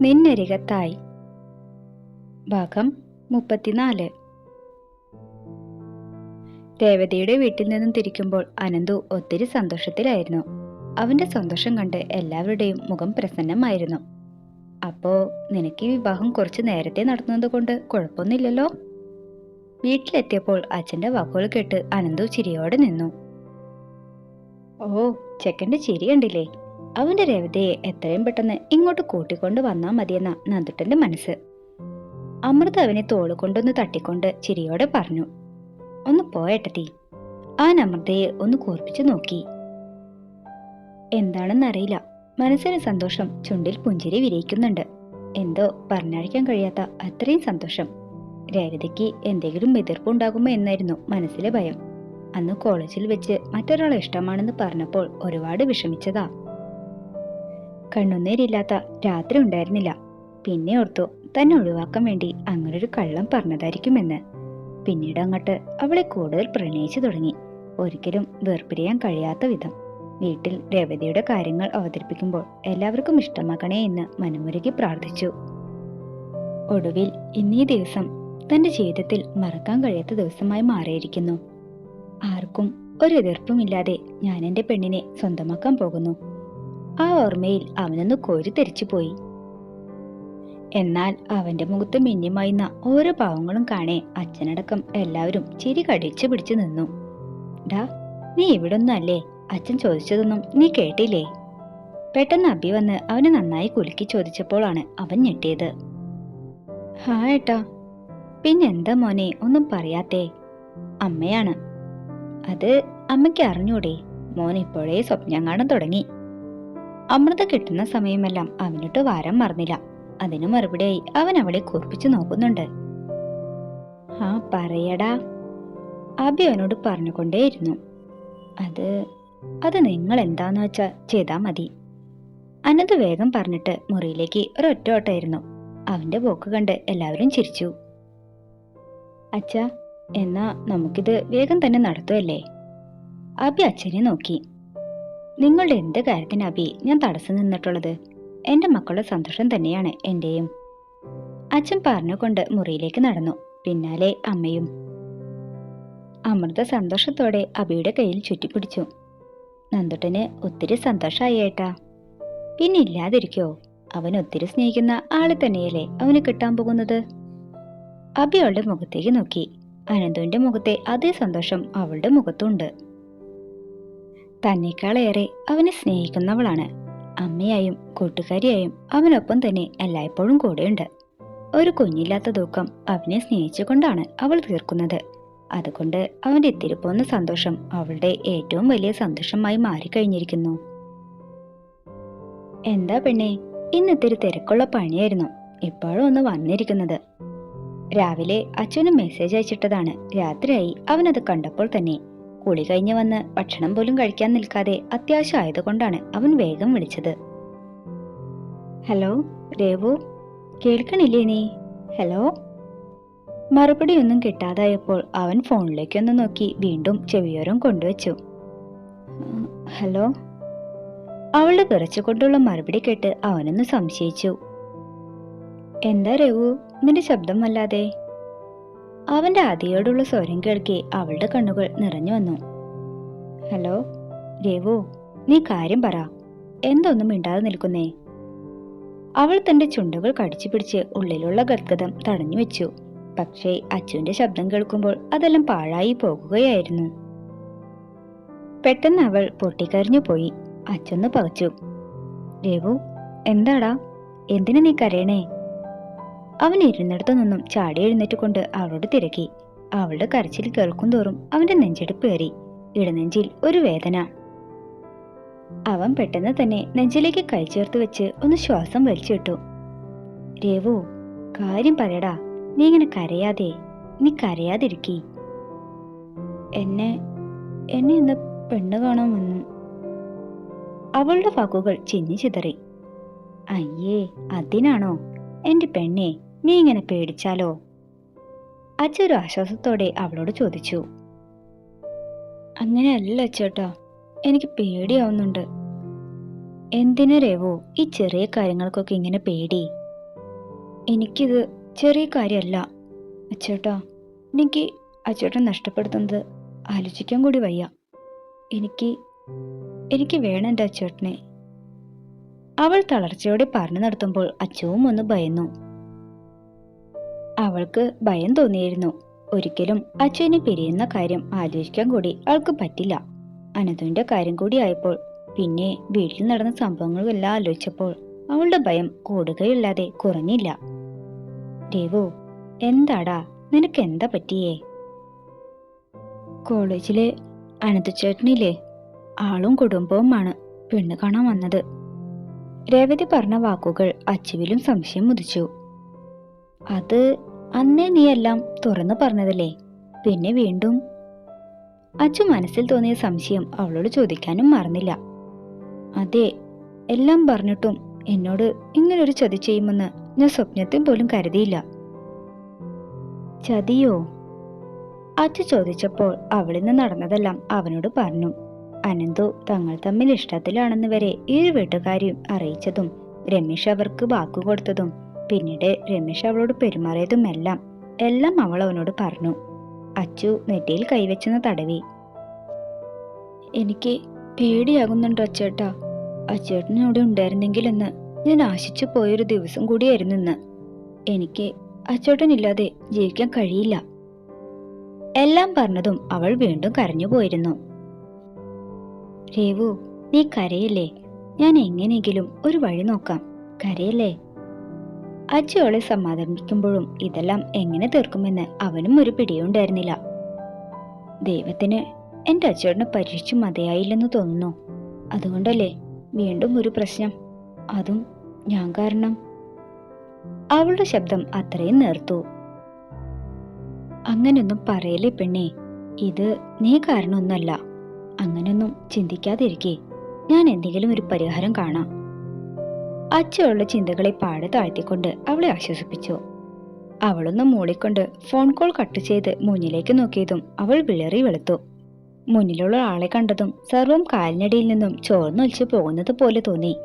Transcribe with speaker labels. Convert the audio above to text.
Speaker 1: നിന്നരികത്തായി. ഭാഗം മുപ്പത്തിനാല്. രേവതിയുടെ വീട്ടിൽ നിന്നും തിരിക്കുമ്പോൾ അനന്തു ഒത്തിരി സന്തോഷത്തിലായിരുന്നു. അവന്റെ സന്തോഷം കണ്ട് എല്ലാവരുടെയും മുഖം പ്രസന്നമായിരുന്നു. അപ്പോ നിനക്ക് ഈ വിവാഹം കുറച്ച് നേരത്തെ നടന്നതുകൊണ്ട് കുഴപ്പമൊന്നുമില്ലല്ലോ? വീട്ടിലെത്തിയപ്പോൾ അച്ഛന്റെ വാക്കുകൾ കേട്ട് അനന്തു ചിരിയോടെ നിന്നു. ഓ ചെക്കന്റെ ചിരി കണ്ടില്ലേ? അവന്റെ രേവതയെ എത്രയും പെട്ടെന്ന് ഇങ്ങോട്ട് കൂട്ടിക്കൊണ്ട് വന്നാ മതിയെന്ന നന്ദുട്ടന്റെ മനസ്സ്. അമൃത അവനെ തോളുകൊണ്ടൊന്ന് തട്ടിക്കൊണ്ട് ചിരിയോടെ പറഞ്ഞു ഒന്ന് പോയേട്ടത്തി അവൻ അമൃതയെ ഒന്ന് കൂർപ്പിച്ചു നോക്കി. എന്താണെന്നറിയില്ല മനസ്സിന് സന്തോഷം ചുണ്ടിൽ പുഞ്ചിരി വിരയിക്കുന്നുണ്ട്. എന്തോ പറഞ്ഞറിയിക്കാൻ കഴിയാത്ത അത്രയും സന്തോഷം. രേവതിക്ക് എന്തെങ്കിലും എതിർപ്പ് ഉണ്ടാകുമോ എന്നായിരുന്നു മനസ്സിലെ ഭയം. അന്ന് കോളേജിൽ വെച്ച് മറ്റൊരാളെ ഇഷ്ടമാണെന്ന് പറഞ്ഞപ്പോൾ ഒരുപാട് വിഷമിച്ചതാ. കണ്ണുനീരില്ലാത്ത രാത്രി ഉണ്ടായിരുന്നില്ല. പിന്നെ ഓർത്തു തന്നെ ഒഴിവാക്കാൻ വേണ്ടി അങ്ങനൊരു കള്ളം പറഞ്ഞതായിരിക്കുമെന്ന്. പിന്നീട് അങ്ങോട്ട് അവളെ കൂടുതൽ പ്രണയിച്ചു തുടങ്ങി. ഒരിക്കലും വേർപിരിയാൻ കഴിയാത്ത വിധം. വീട്ടിൽ രേവതിയുടെ കാര്യങ്ങൾ അവതരിപ്പിക്കുമ്പോൾ എല്ലാവർക്കും ഇഷ്ടമാക്കണേ എന്ന് മനമുരുകി പ്രാർത്ഥിച്ചു. ഒടുവിൽ ഇന്നീ ദിവസം തന്റെ ജീവിതത്തിൽ മറക്കാൻ കഴിയാത്ത ദിവസമായി മാറിയിരിക്കുന്നു. ആർക്കും ഒരു എതിർപ്പുമില്ലാതെ ഞാൻ എന്റെ പെണ്ണിനെ സ്വന്തമാക്കാൻ പോകുന്നു. ആ ഓർമ്മയിൽ അവനൊന്ന് കോരി പോയി. എന്നാൽ അവന്റെ മുഖത്ത് മിന്നിമായുന്ന ഓരോ ഭാവങ്ങളും കാണേ അച്ഛനടക്കം എല്ലാവരും ചിരി കടിച്ചു പിടിച്ചു നിന്നു. ഡാ നീ ഇവിടെ ഒന്നല്ലേ അച്ഛൻ ചോദിച്ചതൊന്നും നീ കേട്ടില്ലേ? പെട്ടെന്ന് അബി വന്ന് അവനെ നന്നായി കുലുക്കി ചോദിച്ചപ്പോഴാണ് അവൻ ഞെട്ടിയത്. ഹാ ഏട്ടാ. പിന്നെന്താ മോനെ ഒന്നും പറയാത്തേ. അമ്മയാണ്. അത് അമ്മയ്ക്ക് അറിഞ്ഞൂടെ? മോൻ ഇപ്പോഴേ സ്വപ്നം കാണാൻ തുടങ്ങി. അമൃത കിട്ടുന്ന സമയമെല്ലാം അവനിട്ട് വാരം മറന്നില്ല. അതിനു മറുപടിയായി അവൻ അവളെ കുറിപ്പിച്ചു നോക്കുന്നുണ്ട്. ആ പറയടാ. അബി അവനോട് പറഞ്ഞുകൊണ്ടേയിരുന്നു. അത് അത് നിങ്ങൾ എന്താന്ന് വെച്ചാ ചെയ്താ മതി. അനന്ത് വേഗം പറഞ്ഞിട്ട് മുറിയിലേക്ക് ഒരൊറ്റ ഓട്ടായിരുന്നു അവന്റെ പോക്ക് കണ്ട് എല്ലാവരും ചിരിച്ചു. അച്ഛ എന്നാ നമുക്കിത് വേഗം തന്നെ നടത്തുമല്ലേ അബി അച്ഛനെ നോക്കി. നിങ്ങളുടെ എന്ത് കാര്യത്തിന് അബി ഞാൻ തടസ്സം നിന്നിട്ടുള്ളത്? എന്റെ മക്കളുടെ സന്തോഷം തന്നെയാണ് എന്റെയും. അച്ഛൻ പറഞ്ഞുകൊണ്ട് മുറിയിലേക്ക് നടന്നു. പിന്നാലെ അമ്മയും. അമൃത സന്തോഷത്തോടെ അബിയുടെ കയ്യിൽ ചുറ്റിപ്പിടിച്ചു. നന്ദുട്ടന് ഒത്തിരി സന്തോഷമായി ഏട്ടാ. പിന്നെ ഇല്ലാതിരിക്കോ? അവൻ ഒത്തിരി സ്നേഹിക്കുന്ന ആളെ തന്നെയല്ലേ അവന് കിട്ടാൻ പോകുന്നത്? അബി അവളുടെ മുഖത്തേക്ക് നോക്കി. അനന്തുവിന്റെ മുഖത്തെ അതേ സന്തോഷം അവളുടെ മുഖത്തുണ്ട്. തന്നെക്കാളേറെ അവനെ സ്നേഹിക്കുന്നവളാണ്. അമ്മയായും കൂട്ടുകാരിയായും അവനൊപ്പം തന്നെ എല്ലായ്പ്പോഴും കൂടെയുണ്ട്. ഒരു കുഞ്ഞില്ലാത്ത ദുഃഖം അവനെ സ്നേഹിച്ചുകൊണ്ടാണ് അവൾ തീർക്കുന്നത്. അതുകൊണ്ട് അവന്റെ എത്തിരിപ്പോന്ന പോന്ന സന്തോഷം അവളുടെ ഏറ്റവും വലിയ സന്തോഷമായി മാറിക്കഴിഞ്ഞിരിക്കുന്നു. എന്താ പെണ്ണെ ഇന്ന് തിരക്കുള്ള പണിയായിരുന്നു. ഇപ്പോഴും ഒന്ന് വന്നിരിക്കുന്നത്. രാവിലെ അച്ഛനും മെസ്സേജ് അയച്ചിട്ടതാണ്. രാത്രിയായി അവനത് കണ്ടപ്പോൾ തന്നെ കുളി കഴിഞ്ഞ് വന്ന് ഭക്ഷണം പോലും കഴിക്കാൻ നിൽക്കാതെ അത്യാവശ്യം ആയതുകൊണ്ടാണ് അവൻ വേഗം വിളിച്ചത്. ഹലോ രേവു കേൾക്കണില്ലേ നീ? ഹലോ? മറുപടിയൊന്നും കിട്ടാതായപ്പോൾ അവൻ ഫോണിലേക്കൊന്ന് നോക്കി വീണ്ടും ചെവിയോരം കൊണ്ടുവച്ചു. ഹലോ? അവളുടെ വിറച്ചുകൊണ്ടുള്ള മറുപടി കേട്ട് അവനൊന്ന് സംശയിച്ചു. എന്താ രഘു നിന്റെ ശബ്ദം വല്ലാതെ. അവന്റെ അതിയോടുള്ള സ്വരം കേൾക്കെ അവളുടെ കണ്ണുകൾ നിറഞ്ഞു വന്നു. ഹലോ രേവു നീ കാര്യം പറ. എന്തൊന്നും മിണ്ടാതെ നിൽക്കുന്നേ? അവൾ തന്റെ ചുണ്ടുകൾ കടിച്ചു പിടിച്ച് ഉള്ളിലുള്ള ഗദ്ഗതം തടഞ്ഞു വെച്ചു. പക്ഷേ അച്ചുവിന്റെ ശബ്ദം കേൾക്കുമ്പോൾ അതെല്ലാം പാഴായി പോകുകയായിരുന്നു. പെട്ടെന്ന് അവൾ പൊട്ടിക്കരഞ്ഞു പോയി. അച്ചൊന്ന് പകച്ചു. രേവു എന്താടാ? എന്തിനു നീ കരയണേ? അവൻ ഇരുന്നിടത്തു നിന്നും ചാടി എഴുന്നേറ്റ് കൊണ്ട് അവളോട് തിരക്കി. അവളുടെ കരച്ചിൽ കേൾക്കും തോറും അവന്റെ നെഞ്ചെടുപ്പ് കയറി ഇടനെഞ്ചിൽ ഒരു വേദന. അവൻ പെട്ടെന്ന് തന്നെ നെഞ്ചിലേക്ക് കൈ ചേർത്ത് വെച്ച് ഒന്ന് ശ്വാസം വലിച്ചിട്ടു. രേവു കാര്യം പറയടാ. നീ ഇങ്ങനെ കരയാതെ. നീ കരയാതിരിക്കി. എന്നെ എന്നെ ഇന്ന് പെണ്ണ് കാണാൻ വന്നു അവളുടെ വാക്കുകൾ ചിന്നി ചിതറി. അയ്യേ അതിനാണോ? എന്റെ പെണ്ണെ നീ ഇങ്ങനെ പേടിച്ചാലോ? അച്ഛൊരു ആശ്വാസത്തോടെ അവളോട് ചോദിച്ചു. അങ്ങനെയല്ല അച്ചേട്ടാ എനിക്ക് പേടിയാവുന്നുണ്ട്. എന്തിനു രേവോ ഈ ചെറിയ കാര്യങ്ങൾക്കൊക്കെ ഇങ്ങനെ പേടി? എനിക്കിത് ചെറിയ കാര്യമല്ല അച്ചേട്ടാ എനിക്ക് അച്ചേട്ടൻ നഷ്ടപ്പെടുത്തുന്നത് ആലോചിക്കാൻ കൂടി വയ്യ. എനിക്ക് എനിക്ക് വേണം എന്റെ അച്ചേട്ടനെ. അവൾ തളർച്ചയോടെ പറഞ്ഞു നടത്തുമ്പോൾ അച്ചുവും ഒന്ന് ഭയന്നു. അവൾക്ക് ഭയം തോന്നിയിരുന്നു. ഒരിക്കലും അച്ഛനെ പിരിയുന്ന കാര്യം ആലോചിക്കാൻ കൂടി അവൾക്ക് പറ്റില്ല. അനതുവിന്റെ കാര്യം കൂടി ആയപ്പോൾ പിന്നെ വീട്ടിൽ നടന്ന സംഭവങ്ങളെല്ലാം ആലോചിച്ചപ്പോൾ അവളുടെ ഭയം കൂടുകയല്ലാതെ കുറഞ്ഞില്ല. രേവു എന്താടാ? നിനക്ക് എന്താ പറ്റിയേ? കോളേജിലെ അനന്തചേട്ടനില്ലേ ആളും കുടുംബവുമാണ് പെണ്ണ് കാണാൻ വന്നത്. രേവതി പറഞ്ഞ വാക്കുകൾ അച്ചുവിലും സംശയം മുതിച്ചു അത് അന്നേ നീ എല്ലാം തുറന്നു പറഞ്ഞതല്ലേ? പിന്നെ വീണ്ടും? അച്ചു മനസ്സിൽ തോന്നിയ സംശയം അവളോട് ചോദിക്കാനും മറന്നില്ല. അതെ എല്ലാം പറഞ്ഞിട്ടും എന്നോട് ഇങ്ങനൊരു ചതി ചെയ്യുമെന്ന് ഞാൻ സ്വപ്നത്തിൽ പോലും കരുതിയില്ല. ചതിയോ? അച്ചു ചോദിച്ചപ്പോൾ അവളിൽ നിന്ന് നടന്നതെല്ലാം അവനോട് പറഞ്ഞു. അനന്തു തങ്ങൾ തമ്മിൽ ഇഷ്ടത്തിലാണെന്ന് വരെ ഇരു വീട്ടുകാരെയും അറിയിച്ചതും രമേശ് അവർക്ക് വാക്കുകൊടുത്തതും പിന്നീട് രമേശ് അവളോട് പെരുമാറിയതും എല്ലാം എല്ലാം അവൾ അവനോട് പറഞ്ഞു. അച്ചു നെറ്റിയിൽ കൈവച്ചെന്ന് തടവി. എനിക്ക് പേടിയാകുന്നുണ്ടോ അച്ചേട്ടാ? അച്ചേട്ടൻ അവിടെ ഉണ്ടായിരുന്നെങ്കിലെന്ന് ഞാൻ ആശിച്ചു പോയൊരു ദിവസം കൂടിയായിരുന്നു ഇന്ന്. എനിക്ക് അച്ചേട്ടനില്ലാതെ ജീവിക്കാൻ കഴിയില്ല. എല്ലാം പറഞ്ഞതും അവൾ വീണ്ടും കരഞ്ഞു പോയിരുന്നു രേവു നീ കരയില്ലേ? ഞാൻ എങ്ങനെയെങ്കിലും ഒരു വഴി നോക്കാം. കരയല്ലേ? അച്ഛ അവളെ സമാധാനിക്കുമ്പോഴും ഇതെല്ലാം എങ്ങനെ തീർക്കുമെന്ന് അവനും ഒരു പിടിയുണ്ടായിരുന്നില്ല ദൈവത്തിന് എന്റെ അച്ഛനെ പരീക്ഷിച്ചു മതിയായില്ലെന്ന് തോന്നുന്നു. അതുകൊണ്ടല്ലേ വീണ്ടും ഒരു പ്രശ്നം? അതും ഞാൻ കാരണം. അവളുടെ ശബ്ദം അത്രയും നേർത്തു. അങ്ങനെയൊന്നും പറയലേ പെണ്ണേ ഇത് നീ കാരണമൊന്നല്ല അങ്ങനൊന്നും ചിന്തിക്കാതിരിക്കേ. ഞാൻ എന്തെങ്കിലും ഒരു പരിഹാരം കാണാം. അച്ഛയുള്ള ചിന്തകളെ പാടെ താഴ്ത്തിക്കൊണ്ട് അവളെ ആശ്വസിപ്പിച്ചു. അവളൊന്ന് മൂളിക്കൊണ്ട് ഫോൺ കോൾ കട്ട് ചെയ്ത് മുന്നിലേക്ക് നോക്കിയതും അവൾ വിളറി വെളുത്തു. മുന്നിലുള്ള ആളെ കണ്ടതും സർവം കാലിനടിയിൽ നിന്നും ചോർന്നൊലിച്ചു പോകുന്നത് പോലെ തോന്നി.